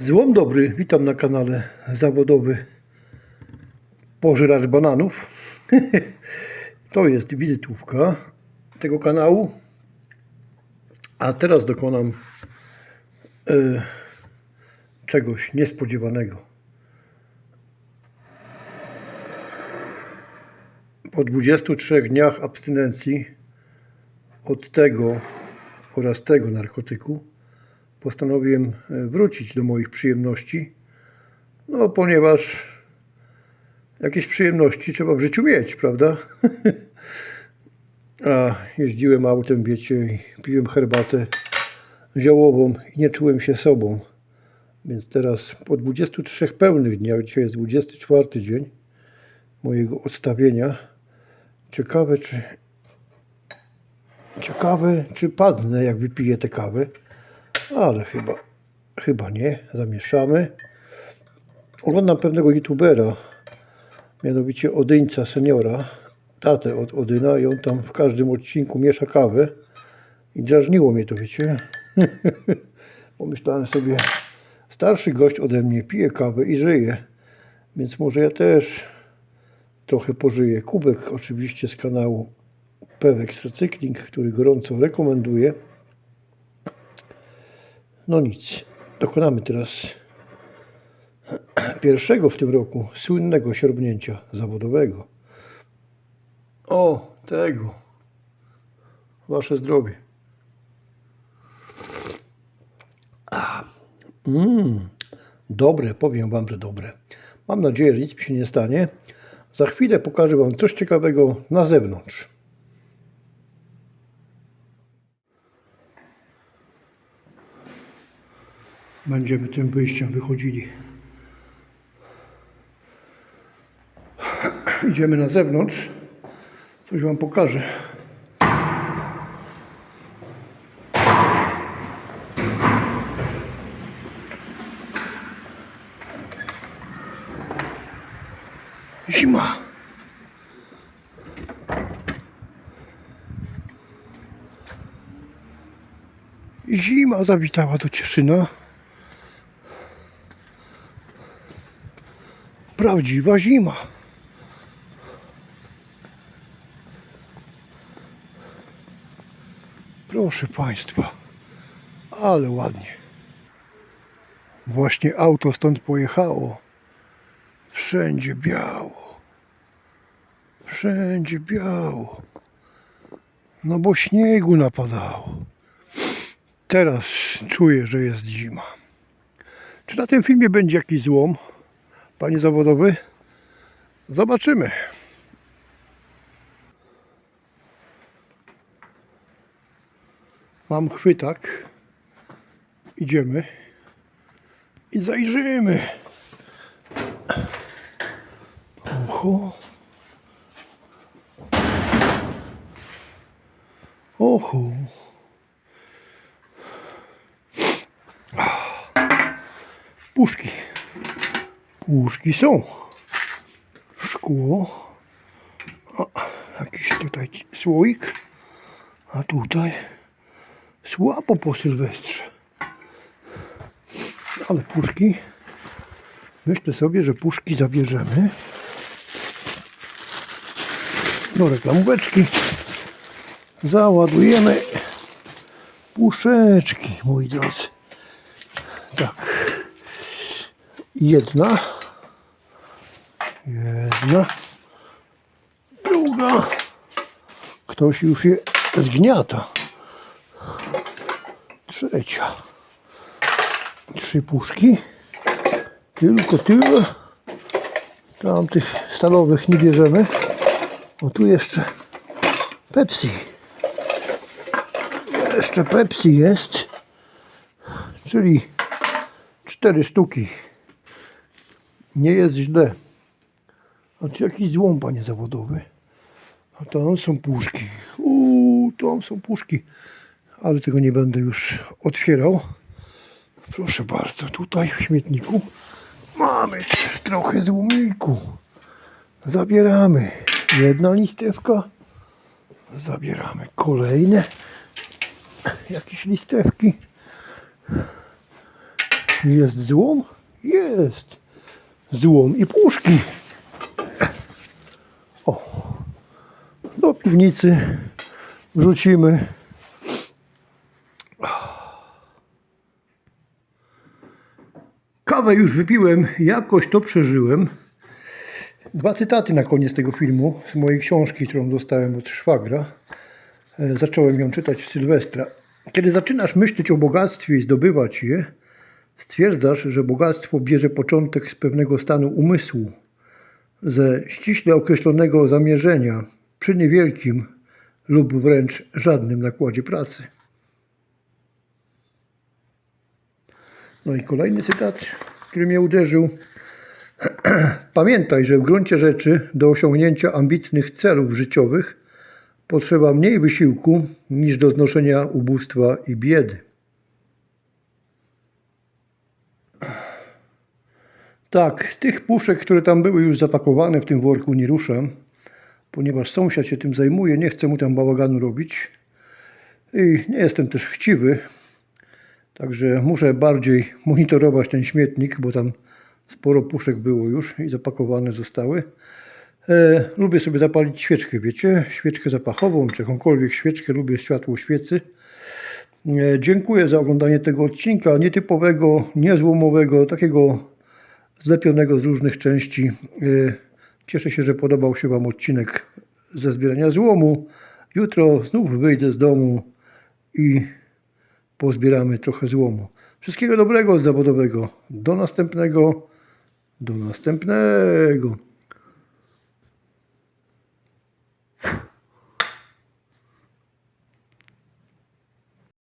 Złom dobry, witam na kanale zawodowy pożyracz bananów. To jest wizytówka tego kanału. A teraz dokonam e, czegoś niespodziewanego. Po 23 dniach abstynencji od tego oraz tego narkotyku postanowiłem e, wrócić do moich przyjemności. No, ponieważ jakieś przyjemności trzeba w życiu mieć, prawda? A jeździłem autem, wiecie, piłem herbatę ziołową i nie czułem się sobą. Więc teraz po 23 pełnych dniach, dzisiaj jest 24 dzień mojego odstawienia. Ciekawe, czy ciekawe, czy padnę, jak wypiję tę kawę. Ale chyba, chyba nie. Zamieszamy. Oglądam pewnego youtubera, mianowicie Odyńca Seniora, tatę od Odyna i on tam w każdym odcinku miesza kawę i drażniło mnie to, wiecie. Pomyślałem sobie, starszy gość ode mnie pije kawę i żyje, więc może ja też trochę pożyję. Kubek oczywiście z kanału Pewek Recykling, który gorąco rekomenduję. No nic, dokonamy teraz pierwszego w tym roku słynnego siorbnięcia zawodowego. O, tego. Wasze zdrowie. A, mm, dobre, powiem Wam, że dobre. Mam nadzieję, że nic mi się nie stanie. Za chwilę pokażę Wam coś ciekawego na zewnątrz. Będziemy tym wyjściem wychodzili. Idziemy na zewnątrz. Coś Wam pokażę. Zima. Zima zawitała do Cieszyna. Prawdziwa zima. Proszę Państwa, ale ładnie. Właśnie auto stąd pojechało. Wszędzie biało. Wszędzie biało. No bo śniegu napadało. Teraz czuję, że jest zima. Czy na tym filmie będzie jakiś złom, panie zawodowy? Zobaczymy. Mam chwytak. Idziemy i zajrzymy. Oho. Oho. Puszki. Puszki są. Szkło. O, jakiś tutaj słoik. A tutaj słabo po Sylwestrze. Ale puszki. Myślę sobie, że puszki zabierzemy. Do reklamóweczki. Załadujemy puszeczki, moi drodzy. Tak. Jedna. Jedna. Druga. Ktoś już je zgniata. Trzecia. Trzy puszki. Tylko tyle. Tamtych stalowych nie bierzemy. O tu jeszcze Pepsi. Jeszcze Pepsi jest. Czyli cztery sztuki. Nie jest źle. A czy jakiś złom, panie zawodowy? A tam są puszki. Uuu, tam są puszki. Ale tego nie będę już otwierał. Proszę bardzo, tutaj w śmietniku mamy trochę złomiku. Zabieramy jedna listewka. Zabieramy kolejne jakieś listewki. Jest złom? Jest. Złom i puszki. O. Do piwnicy wrzucimy. Kawę już wypiłem, jakoś to przeżyłem. Dwa cytaty na koniec tego filmu z mojej książki, którą dostałem od szwagra. E, Zacząłem ją czytać w Sylwestra. Kiedy zaczynasz myśleć o bogactwie i zdobywać je, stwierdzasz, że bogactwo bierze początek z pewnego stanu umysłu, ze ściśle określonego zamierzenia przy niewielkim lub wręcz żadnym nakładzie pracy. No i kolejny cytat, który mnie uderzył. Pamiętaj, że w gruncie rzeczy do osiągnięcia ambitnych celów życiowych potrzeba mniej wysiłku niż do znoszenia ubóstwa i biedy. Tak, tych puszek, które tam były już zapakowane w tym worku nie ruszam, ponieważ sąsiad się tym zajmuje, nie chcę mu tam bałaganu robić i nie jestem też chciwy, Także muszę bardziej monitorować ten śmietnik, bo tam sporo puszek było już i zapakowane zostały. E, lubię sobie zapalić świeczkę, wiecie, świeczkę zapachową, czy jakąkolwiek świeczkę, lubię światło świecy. E, dziękuję za oglądanie tego odcinka, nietypowego, niezłomowego, takiego zlepionego z różnych części. E, cieszę się, że podobał się Wam odcinek ze zbierania złomu. Jutro znów wyjdę z domu i pozbieramy trochę złomu. Wszystkiego dobrego zawodowego. Do następnego. Do następnego.